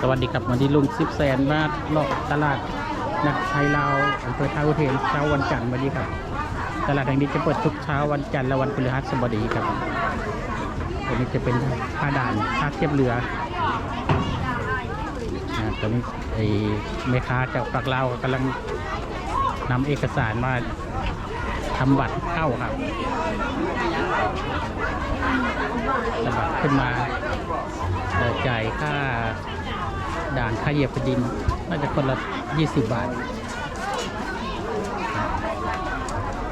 สวัสดีครับวันนี้ลุงซิบแสนมาเลาะตลาดนักไทยลาวอำเภอท่าอุเทนเช้าวันจันทร์วันนี้ครับ ตลาดแห่งนี้จะเปิดทุกเช้าวันจันทร์และวันพฤหัสบดีครับวันนี้จะเป็นท่าด่านท่าเทียบเรือตอนนี้ไอ้แม่ค้าจากปากลาวกำลังนำเอกสารมาทำบัตรเข้าครับบัตรขึ้นมาจ่ายค่า ด่านค่าเหยียบดิน น่าจะคนละ 20 บาท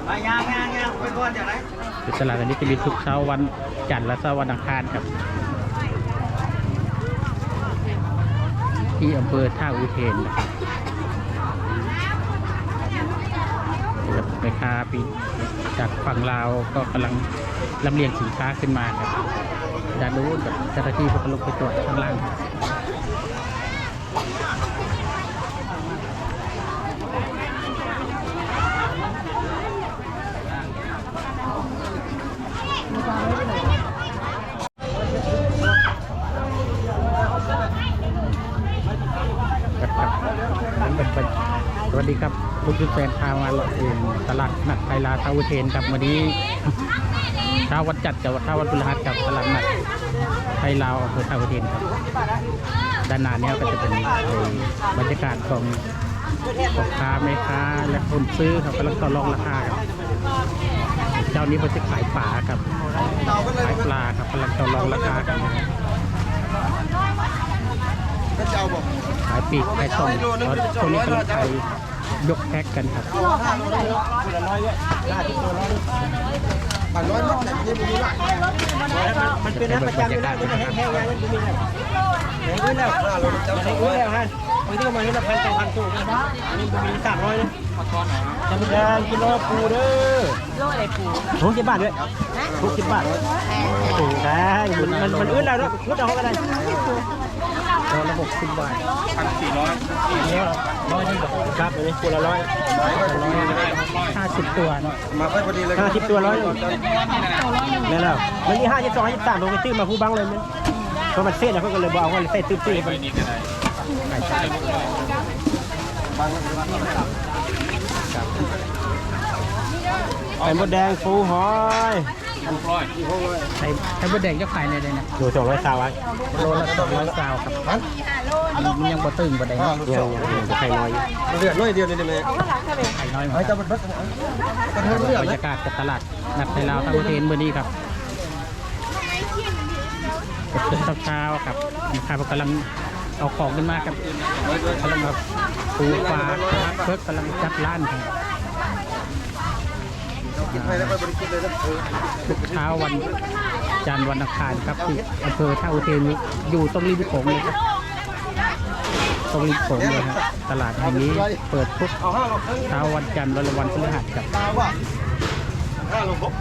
ไปยางยางยางไปก่อนเดี๋ยวไหนคือตลาดอันนี้จะมีทุกเช้าวันจันทร์และเช้าวันอังคารครับ ที่อำเภอท่าอุเทนนะครับแม่ค้าปีจากฝั่งลาวก็กำลังลำเลียงสินค้าขึ้นมาครับด้านนู้นกับเจ้าหน้าที่เขาก็ลงไปตรวจข้างล่าง ครับครับนั่นเป็นเป็น สวัสดีครับลูกยุทธแฟนพามาลาะเองตลาดนัดไทยลาทาวเทนครับวันนี้เช้าวันจัดกับเช้าวันพฤหัสกับตลาดนัดไทยลาวอำเภอทาวเทนครับด้านหน้าเนี้ก็จะเป็นบรรยากาศของพ่อค้าแม่ค้าและคนซื้อครับกำลังต่อรองราคาครับ เจ้านี้เขาจะขายป่าครับ ขายปลาครับกำลังต่อรองราคากันก็จะเอาบขายปีกขายส่งตอนช่วงนี้กำลังขายยกแพ็กกันครับ ห้าโลเลยคนละร้อยเยอะห้าสิบตัวร้อยปั่นร้อยมัดแต่ยังไม่มีละมันเป็นน้ำประจำอยู่แล้วมันแห้งแห้งแล้วมันมีแล้วแห้งขึ้นแล้วห้าโลจะแห้งขึ้นแล้วฮะบางทีก็มาที่ละพันสองพันตัวอันนี้มันมีสามร้อยเลยจำเป็นกิโลปูเด้อโลอะไรปูหกสิบบาทด้วยหกสิบบาทถูได้มันมันมันอื้นแล้วเนาะลดเอาก็ได้ตัวละ หกสิบบาทร้อยหนึ่งครับอันนี้คนละร้อยห้าสิบตัวเนาะมาค่อยพอดีเลยห้าสิบตัวร้อยนี่นแหละมันมีห้าสิบสองห้าสิบสามลงไปตื้อมาผู้บังเลยมันเพราะมันเส้นนะเขาก็เลยบอกว่าเส้นตื้อตื้อมันขายใช่ไข่มดแดงฟูหอย ไข่ไข่มดแดงจะขายในเลยนะดูสองร้อยสาวไว้โลละสองร้อยซาวครับมันยังบ่ตึงบ่ได้เนาะยังยังไข่น้อยเลือดน้อยเดียวนี่ได้ไหมไข่น้อยเหมือนไอ้กัเจ้านมันเบิดกันเทิงเลือดบรเลรยยากาศกับตลาดนัดไทยลาวทั้งประเทศเมื่อนี้ครับกับเช้าๆครับมีค้ากำลังเอาของขึ้นมาครับกำลังแบบปูปลาเพิกกำลังจัดร้านครับ กินไปแล้วไปบริกิน เลยนะทุกเช้าวันจันทร์วันอังคารครับที่อำเภอท่าอุเทนอยู่ตรงริมโขงเลยครับตรงริมโขงเลยครับตลาดแห่งนี้เปิดทุกเช้าวันจันทร์และวันพฤหัสครับตาว่าห้าโลหก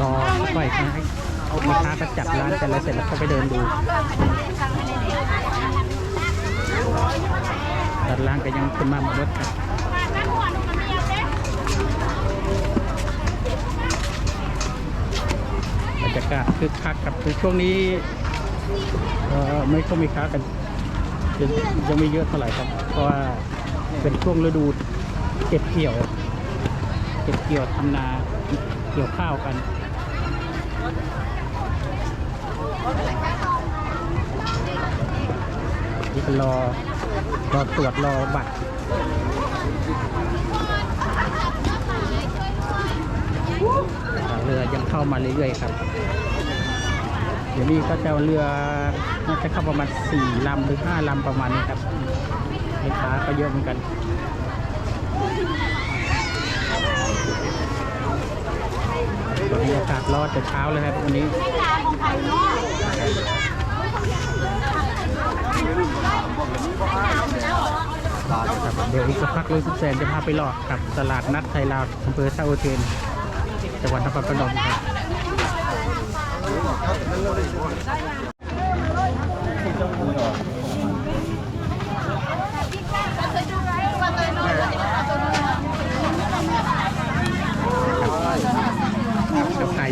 รอไปให้เอา ลูกค้าก็จัดร้านกันแล้วเสร็จแล้วก็ไปเดินดูจัดร้านก็ยังขึ้นมาหมดรถครับบรรยากาศคึกคักครับคือช่วงนี้เอ่อไม่ค่อยมีค้ากันยังยังไม่เยอะเท่าไหร่ครับ เพราะว่าเป็นช่วงฤดูเก็บเกี่ยว เก็บเกี่ยวทำนาเกี่ยวข้าวกัน นี่ก็รอรอตรวจรอบัตรเรือยังเข้ามาเรื่อยๆครับ เดี๋ยวนี้ก็จะเอาเรือน่าจะเข้าประมาณสี่ลำหรือห้าลำประมาณนี้ครับลูกค้าก็เยอะเหมือนกัน บรรยากาศรอดแต่เช้าเลยครับวันนี้เดี๋ยวอีกสักพักลุงสุดแสนจะพาไปหลอกกับตลาดนัดไทยลาวอำเภอท่าอุเทนจังหวัดนครปนมครับ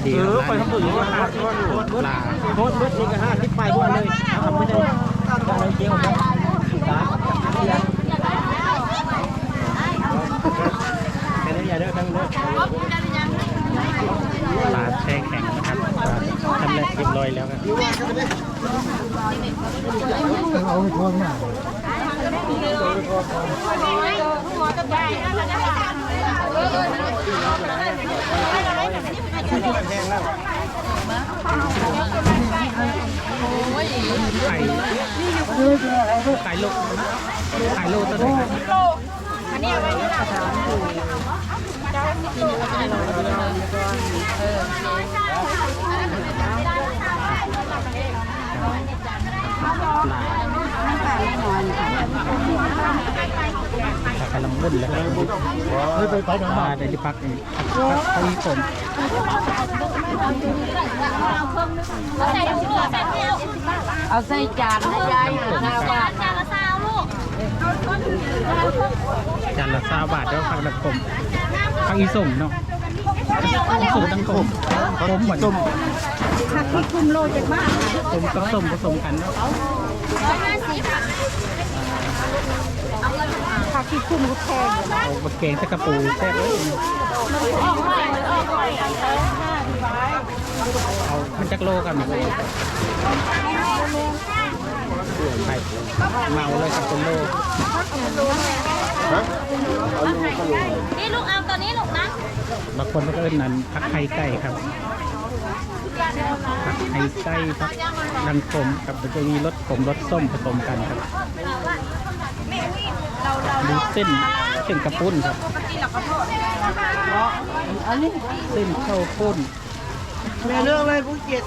ดีเอไปทำบุญว่าห้าสิบว่าหลุดลาโคตรรถนี่ก็ห้าสิบไปด้วยเลยทำไม่ได้การเลี้ยงของ ไข่ลูกตัวไหนครับปลาปลากระลำบุ่นแล้วครับเฮ้ยไปไปปลาในที่พักนี่พักเขาอีผมเอาใส่จานให้ยายหาข้าวบ้าน จานละซาบาทแล้วพักแบบผมพักอีส่มเนาะอีส่มตั้งผมผมเหมือนต้มผมากับส้มผสมกันเนาะผักที่คุ้มก็แพงเอาบะเกงใส่กะปูแซ่บเลยเอามันจักโลกันเลย ไข่เมาเลยกับเป็นโลนี่ลูกเอาตัวนี้ลูกนะบางคนก็เอิ้นนั้นผักไข่ไก่ครับผักไข่ไก่ผักดังขมกับมันจะมีรสขมรสส้มผสมกันครับดูเส้นเส้นกระปุ้นครับอันนี้เส้นข้าวปุ้นแม่เรื่องอะไรผู้เกียรติ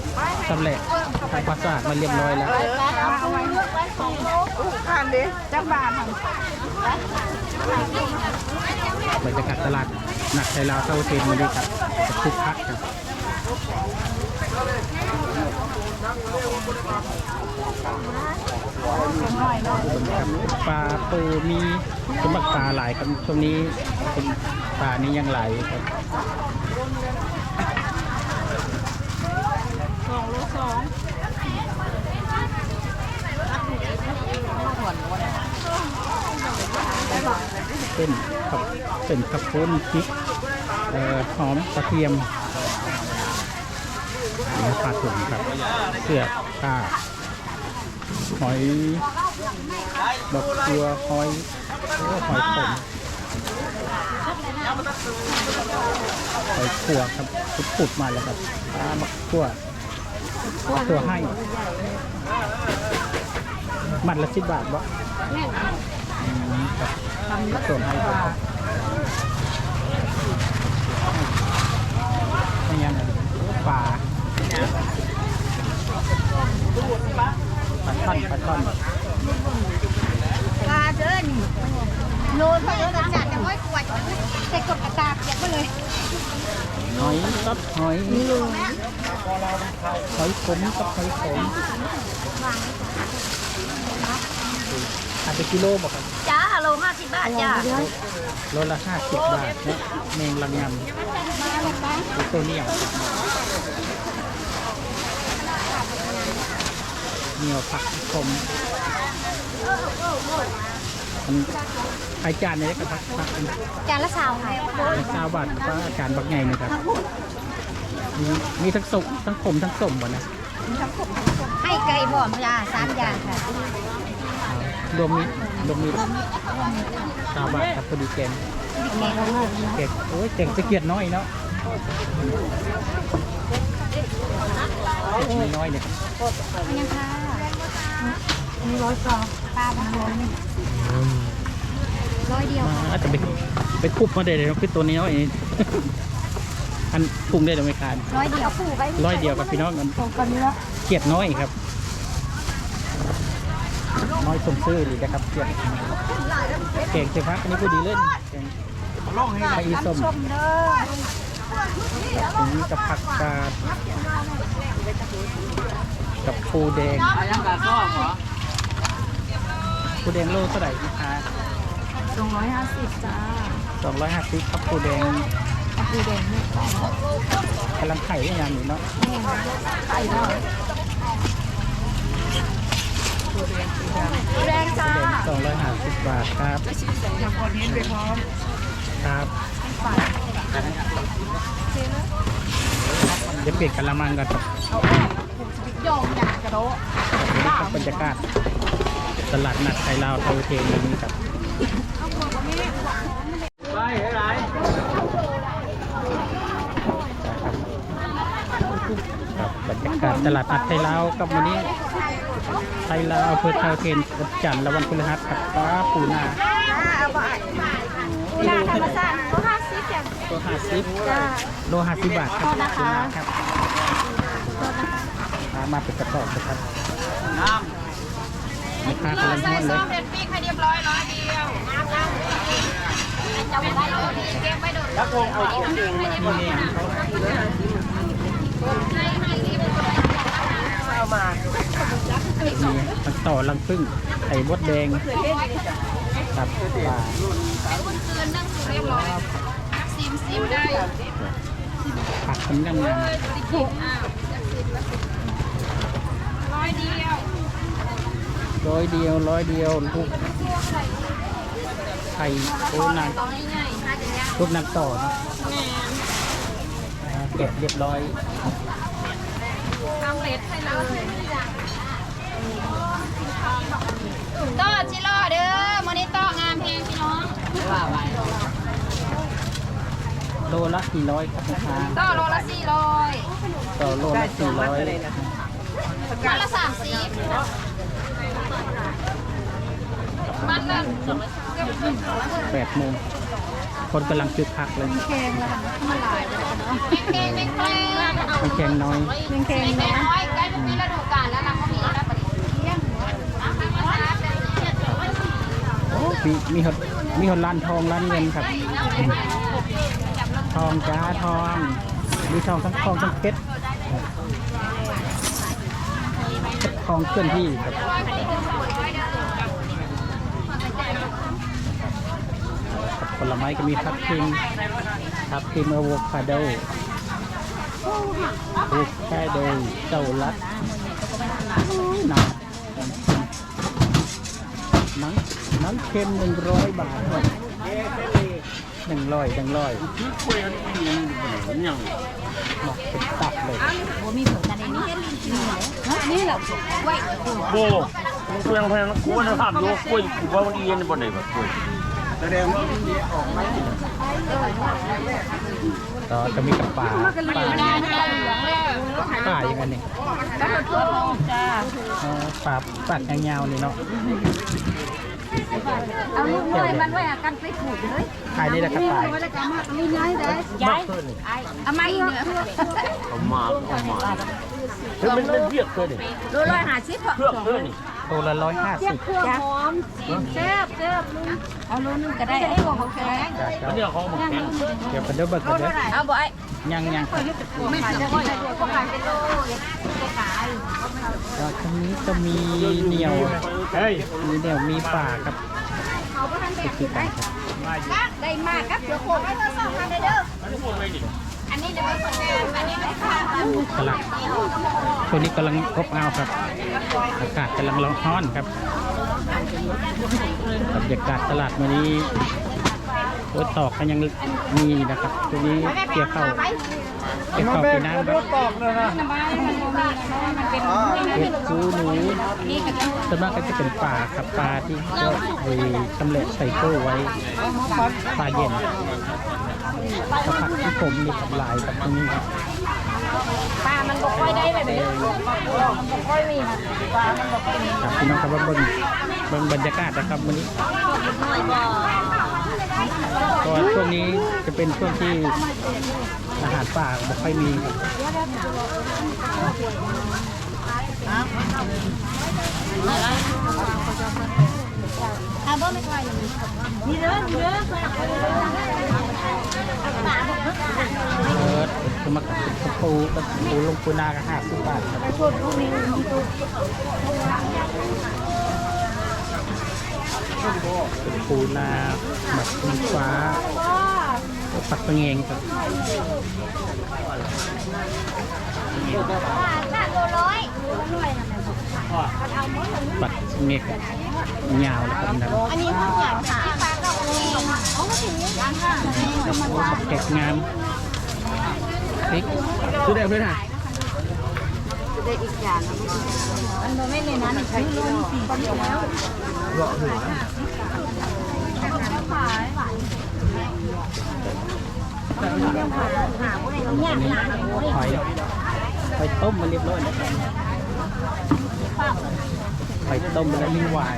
สำเร็จทำความสะอาดมาเรียบร้อยแล้วทานดิจักบาทบรรยากาศตลาดหนักไทยลาวเซาเทนวันนี้ครับจะคึกคักครับปลาปูมีสมบัติปลาหลายครับช่วงนี้ป็นปลานี้ยังไหลครับ เป็นกับเป็นขับปุ้นพริกหอมกระเทียมเนื้อปลาถุงครับเสือกผ้าหอยดอกบัวหอยโอ้หอยขมหอยขัวครับปุดๆมาแล้วครับปลาบักขัว ตัวให้ มัดละสิบบาทบ่อืมครับส่วนให้ครับไม่ยังไงปลาปลาช่อนปลาช่อนปลาเดินโลเท่าไหร่จัดจะไม่กวดใส่กดกระตาเปียกไปเลย หอยกับหอย หอยขมกับหอยขมอาจจะกิโลบอกครับจ้าโลห้าสิบบาทจ้าโลละห้าสิบบาทนะแมงลังงำตัวนี้อะเหนียวผักขมมันไอจานเนี่ยก็ผักผักเป็นจานละสาวค่ะซาวบาทก็อาจารย์บักใหญ่นะครับ มีมีทั้งสุกทั้งขมทั้งสมหมดนะให้ไก่พร้อมจ้าสามอย่างค่ะรวมมิตรรวมมิตรซาวบาทครับพอดีแกงแกงโอ้ยแกงจะเกียดน้อยเนาะเกียดน้อยๆเนี่ยยังค่ะมีร้อยสองปลาบางร้อยนี่ร้อยเดียวอาจจะไปไปทุบมาได้เลยเนาะคือตัวนี้น้อยนี่อั นปรุงได้หรือไม่คานร้อยเดียวผูกไปร้อยเดียวกับพี่น้องกันตรงกันนี้แล้วเกียดน้อยครับโน้อยสมซื่อดีนะครับเกียรติเก่งเสียพักอันนี้ผู้ดีเล่นเก่งไข่ส้มแบบนี้กับผักกาดกับปูแดงอายังกาซ้อมเหรอปูแดงโลเท่าไหร่พี่คะสองร้อยห้าสิบจ้าสองร้อยห้าสิบครับปูแดง ปูแดงเนี่ยกำลังไข่ได้ยังอยู่เนาะไข่ดาวปูแดงจ้าสองร้อยห้าสิบบาทครับอยากคอเทนต์ไปพร้อมครับเดี๋ยวเปลี่ยนกะละมังกันครับโยงอยากกระโดดครับบรรยากาศตลาดนัดไทยลาวเทาเทนนี้ครับ ไปให้ไร ครับบรรยา กาศตลาดนัดไทยลาวกับวันนี้ไทยลาวอำเภอเทาเทนวันจันทร์และวันพฤหัสครับป้าปูนาปูนาธรรมชาติก็ห้าสิบโลห้าสิบโลห้าสิบบาทครับนะคะปูนาครับมาเป็นกระสอบนะครับน้มีค่ากำลังทอดเลยเด็ดปีกให้เรียบร้อยร้อยเดียวจะไม่ได้เลยเก็บไว้ดูำแล้วคงเอาของเองมา เอามามันต่อลังพึ่งไข่มดแดงครับปลาคืนนั่งเรียบร้อยซิมซิมได้ผักขนงามสิบหกอ้าวร้อยเดียวร้อยเดียวร้อยเดียวลูกไข่โอ้นางลูกนางต่อนะแกะเรียบร้อย ทำเล็ดให้เลยต่อชิโร่เด้อมื้อนี้ต่องามแพงพี่น้องว่าไปโลละสี่ร้อยครับนะคะต่อโลละสี่ร้อยต่อโลละสี่ร้อยโลละสามสิบมันละแปดโมง คนกำลังคึกคักเลยแกงละมันหลายเลยกันเนาะแมงเกงแมงแคลงมันแข็งน้อยแมงแคงแมงเนาะน้อยใกล้เป็นปีฤดูกาลแล้วนะเขามีแล้วปะเนี่ยมีมีหดมีหดร้านทองร้านเงินครับ ทองจ้าทองมีทองทั้งทองทั้งเพชรเพชรทองเคลื่อนที่ครับ ผลไม้ก็มีทับทิมทับทิมอะโวคาโดอะโวคาโดเจ้าลัดนังหนังหนังเค็มหนึ่งร้อยบาทหนึ่งร้อยหนึ่งร้อยหมอกเป็นตับเลยบ่มีผลกันในนี้นี่แหละไว้โบกูยังพยายามกูว่าจะถามอยู่กูกูว่ามันเย็นบ่ได้แบบกู แสดงว่ามีออกไหมจะมีกับป่าป่าได้ได้เหลืองแล้วป่าอย่างนั้นนี่ก็เป็นทั่วโลกจ้าอ๋อป่าป่ายาวๆนี่เนาะเอาลูกน้อยมันไว้อากันไปขูดเลยขายนี่แหละครับป่าไว้แล้วก็มามีย้ายได้ย้ายเอามาอีกเนื้อเอามาเอามาเฮ้ยมันเป็นเบียกเลยนี่โลร้อยห้าสิบเพือกเลยนี่ตัวละร้อยห้าสิบเครื่องหอมแซ่บแซ่บ เอาโลนึงก็ได้ไอ้ของเขาแข็งจ้ะอันนี้เขาหมกแข็งเดี๋ยวกันเดี๋ยวเบิกกันเด้อเอาบ่ไอ้ยังยังไม่ขายจะขายก็ขายเป็นโลก็ขายก็ตรงนี้จะมีเหนียวเฮ้ยมีเหนียวมีป่าครับติดกันครับได้มากครับเดี๋ยวโคไว้มาสองพันเด้ออันนี้จะเป็นคนแดงอันนี้ไม่ค่ะตลาดช่วงนี้กำลังอบอ้าวครับ อากาศกำลังร้อนครับ บรรยากาศตลาดวันนี้โอ้ยตอกก็ยังมีนะครับช่วงนี้เกี่ยวเข้าวเกี่ยวเข้าวปีน้ำครับตอกเลยนะน้ำมันมันบ่มีนะเพราะว่ามันเป็นเห็ดจูหนูนี่ก็จะส่วนมากก็จะเป็นปลาครับปลาที่เขาไว้ชำเละใส่ตู้ไว้ปลาเย็นกระผักที่ผมนี่กับลายกับตรงนี้ครับ ปลามันบ่ค่อยได้แบบนี้มันบ่ค่อยมีนะปลามันบ่ค่อยมีครับพี่น้องครับว่าเบิ่งเบิ่งบรรยากาศนะครับวันนี้ก็ช่วงนี้จะเป็นช่วงที่อาหารป่าไม่ค่อยมีครับอาบ่ไม่ค่อยนี่เด้อนี่เด้อ ปูกับปูลงปูนาก็ห้าสิบบาทครับไปพดพวกนี้มีตัวปูนาหมักน้ำฟ้าปักตะเงงครับค่ะโลร้อยร้อยนะแม่ปักเงกยาวแล้วครับนั่นอันนี้ห้องอย่างค่ะปลากับอะไรอ๋อก็ถึงนี้ค่ะกับปูปักแกกงาม พริกซื้อได้เพื่อนฮะมันไม่เลยนะมันใช้โลสี่ปันแล้วอันนี้หอยหอยต้มมาเรียบร้อยแล้วครับหอยต้มแล้วมีหวาย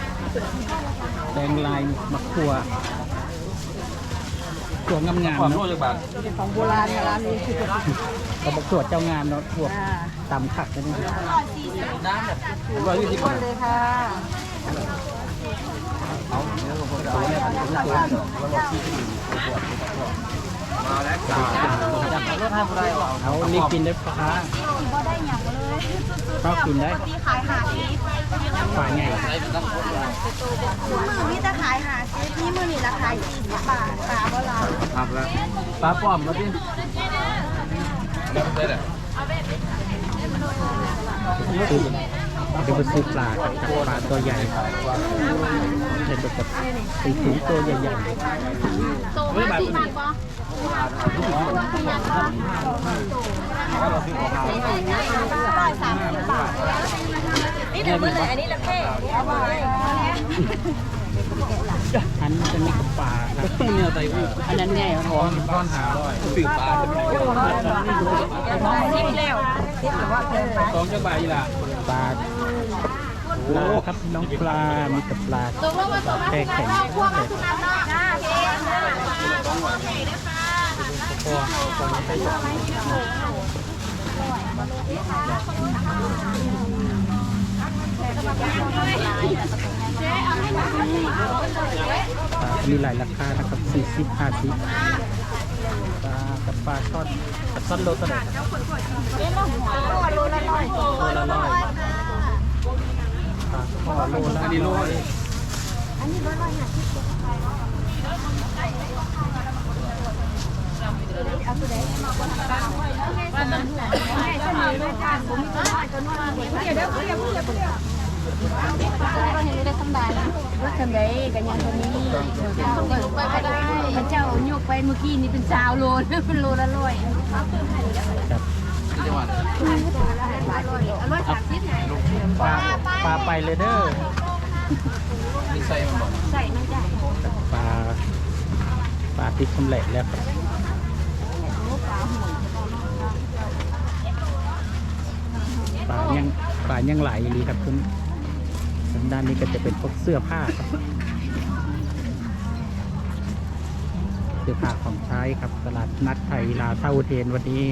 งมะขัวแตงลายมะขัวขัวงามๆความเนาะรู้จักบาทของโบราณเนี่ยร้านนี้คือก็บอกขัวเจ้างามเนาะขัวตำขักกันนี่ร้อยยี่สิบคนเลยค่ะ เอานี่กินได้ปะคะบ่ได้หยังเลยชอบกินได้ที่ขายหาซีฟฝาใหญ่มือนี่จะขายหาซีฟนี่มือนี่ราคาสี่สิบบาทปลาโบราครับแล้วปลาป้อมมาดิเดี๋ยวไปซื้อปลาครับจับปลาตัวใหญ่เห็นแบบตีถุงตัวใหญ่โตมาสี่พั นปอร้อยสามสิบบาทนี่เดี๋ยวเมื่อไหร่อันนี้ละเพ่เอาไปอันจะมีกับปลาครับเนี่ยไตอูอันนั้นแง่ท้องก้อนหาร้อยสื่อปลาชิมแล้วสองจังบาทอีหล่ะปลาปลาครับน้องปลา มีกับปลาตกลงมาตกมาแค่แข็ง พวกมาคุณน้ำเนาะจ้าเพ่ปลามีหลายราคานะครับ 40 50ปลากับปลาทอดปลาทอดโลเท่าไหร่ครับโลละร้อยโลละร้อยปลาข้อโลละร้อยอันนี้ร้อยร้อยห้าสิบเอาตัวไหนปลามันแม่จะมีแม่จ้าผมมีตัวน้อยตัวน้อยเดี๋ยวเดี๋ยวเนได้สำบ พระเจ้ายกไปเมื่อกี้นี่เป็นสาวโลเป็นโลละร้อยครับร้อยสามสิบไงปลาปลาไปเลยเด้อใส่มันจ้ปลาปลาติดชำแหละแล้วครับ ป่ายังป่ายังไหลายดีครับคุณทางด้านนี้ก็จะเป็นพวกเสื้อผ้าครับเสื้อผ้าของใช้ครับตลาดนัดไทยลาเท่าเทนวันนี้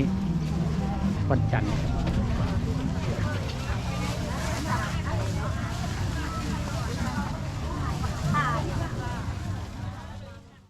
วันจันทร์